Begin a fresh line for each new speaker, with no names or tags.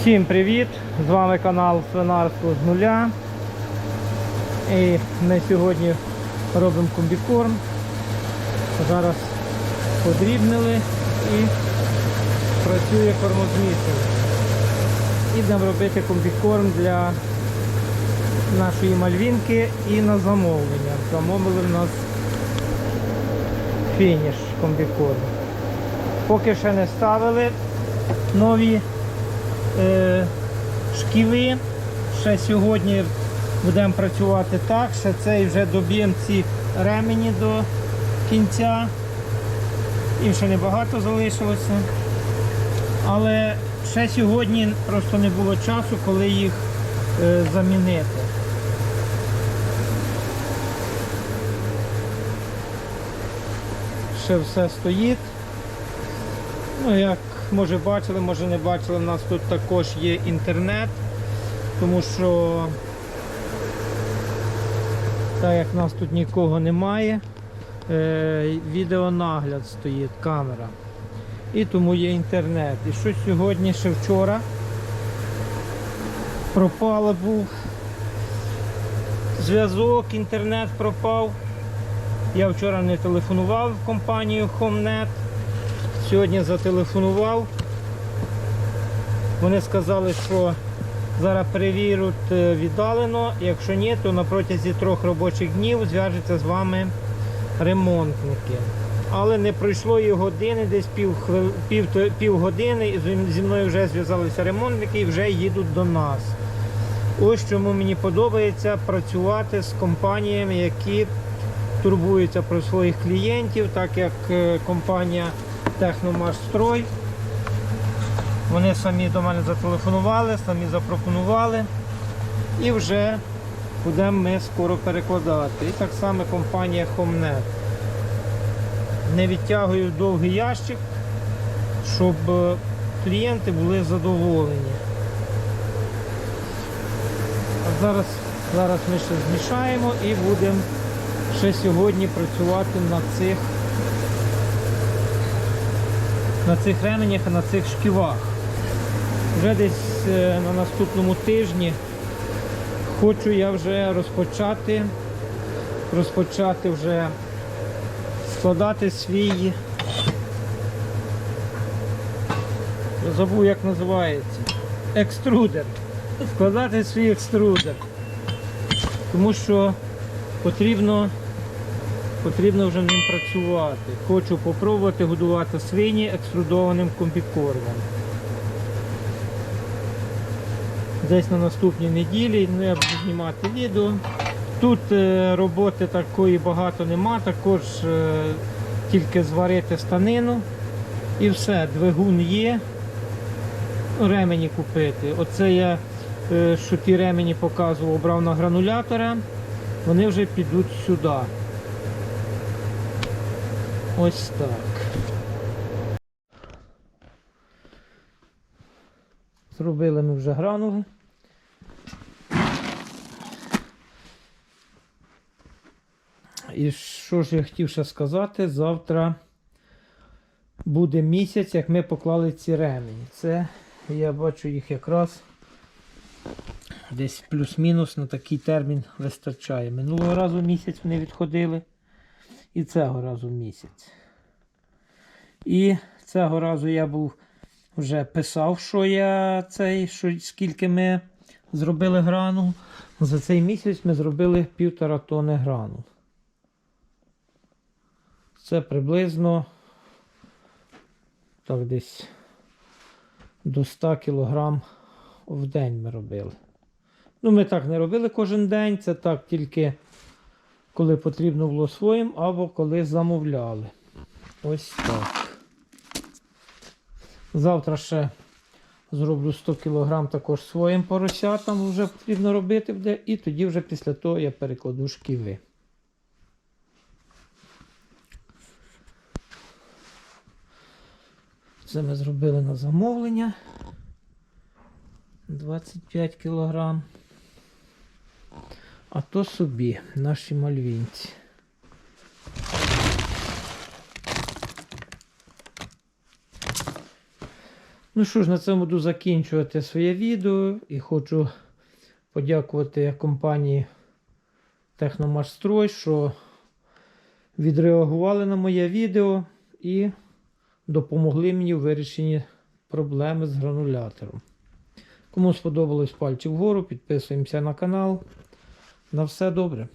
Всім привіт! З вами канал Свинарство з нуля. І ми сьогодні робимо комбікорм. Зараз подрібнили і працює кормозмісив. Ідемо робити комбікорм для нашої мальвінки і на замовлення. Замовили в нас фініш комбікорму. Поки ще не ставили нові шківи. Ще сьогодні будемо працювати так, ще цей вже доб'ємо ці ремені до кінця. Їм ще небагато залишилося. Але ще сьогодні просто не було часу, коли їх е, замінити. Ще все стоїть. Ну, як може бачили, може не бачили, у нас тут також є інтернет, тому що так як в нас тут нікого немає, е, відеонагляд стоїть, камера. І тому є інтернет. І що сьогодні, ще вчора пропало був зв'язок, інтернет пропав. Я вчора не телефонував в компанію HomeNet. Сьогодні зателефонував. Вони сказали, що зараз перевірять е, віддалено. Якщо ні, то на протязі трьох робочих днів зв'яжуться з вами ремонтники. Але не пройшло і години, десь пів, пів, пів години, і зі- мною вже зв'язалися ремонтники і вже їдуть до нас. Ось чому мені подобається працювати з компаніями, які турбуються про своїх клієнтів, так як е, компанія Техномашстрой. Вони самі до мене зателефонували, самі запропонували. І вже будемо ми скоро перекладати. І так само компанія HomeNet. Не відтягую довгий ящик, щоб е, клієнти були задоволені. А зараз, зараз ми ще змішаємо і будемо ще сьогодні працювати на цих на цих ременях і на цих шківах. Вже десь е, на наступному тижні хочу я вже розпочати розпочати вже складати свій забув як називається екструдер. Складати свій екструдер. Тому що потрібно потрібно вже ним працювати. Хочу попробувати годувати свині екструдованим комбікормом. Десь на наступній неділі ну, я буду знімати відео. Тут е, роботи такої багато нема, також е, тільки зварити станину і все, двигун є. Ремені купити. Оце я, е, що ті ремені показував, брав на гранулятора, вони вже підуть сюди. Ось так. Зробили ми вже гранули. І що ж я хотів ще сказати, завтра буде місяць, як ми поклали ці ремені. Це я бачу їх якраз десь плюс-мінус на такий термін вистачає. Минулого разу місяць вони відходили і цього разу місяць. І цього разу я був вже писав, що я цей, що скільки ми зробили грану. За цей місяць ми зробили півтора тони грану. Це приблизно так десь до 100 кг в день ми робили. Ну, ми так не робили кожен день, це так тільки коли потрібно було своїм, або коли замовляли. Ось так. Завтра ще зроблю 100 кг також своїм поросятам вже потрібно робити буде, і тоді вже після того я перекладу шківи. Це ми зробили на замовлення. 25 кг. А то собі, наші мальвінці. Ну що ж, на цьому буду закінчувати своє відео і хочу подякувати компанії Техномашстрой, що відреагували на моє відео і допомогли мені у вирішенні проблеми з гранулятором. Кому сподобалось пальчик вгору, підписуємося на канал. На все добре.